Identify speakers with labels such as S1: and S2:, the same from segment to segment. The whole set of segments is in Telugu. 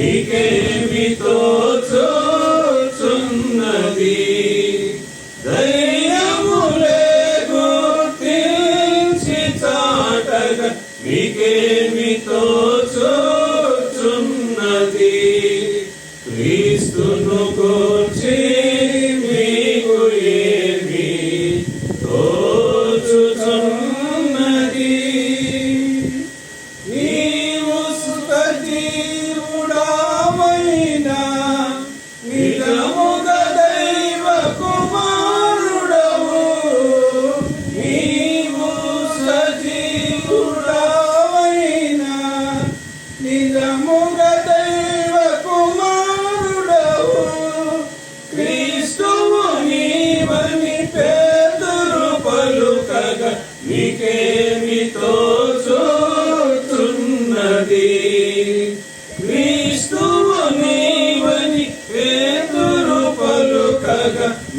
S1: నీకేమితో చూచున్నది? దయ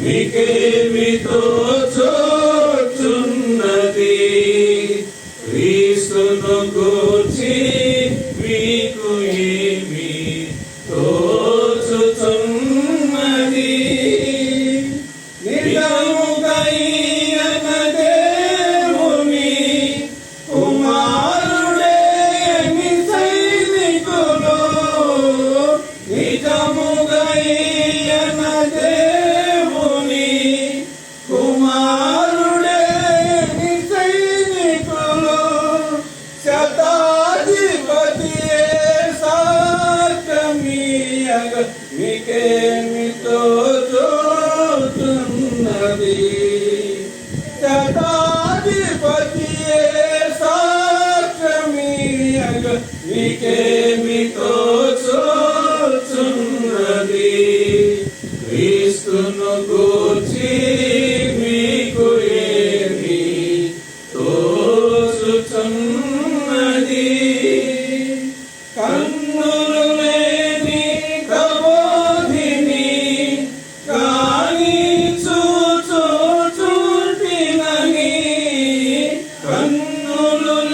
S1: నీకేమితో చూచున్నది క్రీస్తును గూర్చి మీకు ఏ నీకేమితో చూస్తున్నది శతాధిపతి సాక్షమియగ నీకేమితో చూస్తున్నది క్రీస్తును గూర్చి మీకు ఏమి తోచుచున్నది?